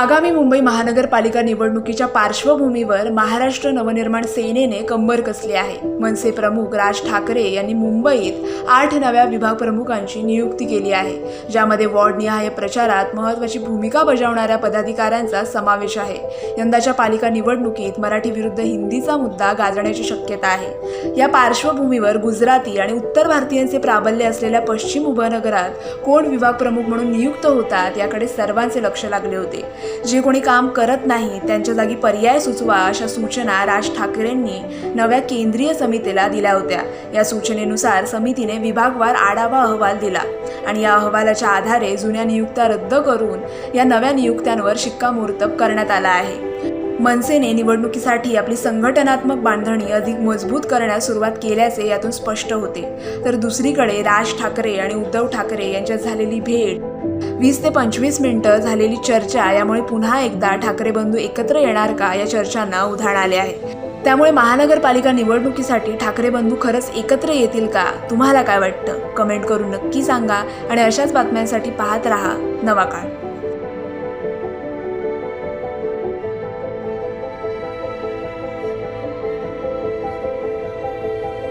आगामी मुंबई महानगरपालिका निवडणुकीच्या पार्श्वभूमीवर महाराष्ट्र नवनिर्माण सेनेने कंबर कसली आहे? मनसे प्रमुख राज ठाकरे यांनी मुंबईत आठ नव्या विभाग प्रमुखांची नियुक्ती केली आहे ज्यामध्ये वॉर्डनिहाय प्रचारात महत्त्वाची भूमिका बजावणाऱ्या पदाधिकाऱ्यांचा समावेश आहे. यंदाच्या पालिका निवडणुकीत मराठी विरुद्ध हिंदीचा मुद्दा गाजण्याची शक्यता आहे. या पार्श्वभूमीवर गुजराती आणि उत्तर भारतीयांचे प्राबल्य असलेल्या पश्चिम उपनगरात कोण विभाग प्रमुख म्हणून नियुक्त होतात याकडे सर्वांचे लक्ष लागले होते. जे कोणी काम करत नाही त्यांच्या जागी पर्याय सुचवा अशा सूचना राज ठाकरेंनी नव्या केंद्रीय समितीला दिल्या होत्या. या सूचनेनुसार समितीने विभागवार आढावा अहवाल दिला आणि या अहवालाच्या आधारे जुन्या नियुक्त्या रद्द करून या नव्या नियुक्त्यांवर शिक्कामोर्तब करण्यात आला आहे. मनसेने निवडणुकीसाठी आपली संघटनात्मक बांधणी अधिक मजबूत करण्यास सुरुवात केल्याचे यातून स्पष्ट होते. तर दुसरीकडे राज ठाकरे आणि उद्धव ठाकरे यांच्यात झालेली भेट वीस ते पंचवीस मिनिटं झालेली चर्चा यामुळे पुन्हा एकदा ठाकरे बंधू एकत्र येणार का या चर्चांना उधाण आले आहे. त्यामुळे महानगरपालिका निवडणुकीसाठी ठाकरे बंधू खरंच एकत्र येतील का? तुम्हाला काय वाटतं? कमेंट करून नक्की सांगा आणि अशाच बातम्यांसाठी पाहत राहा नवा काळ.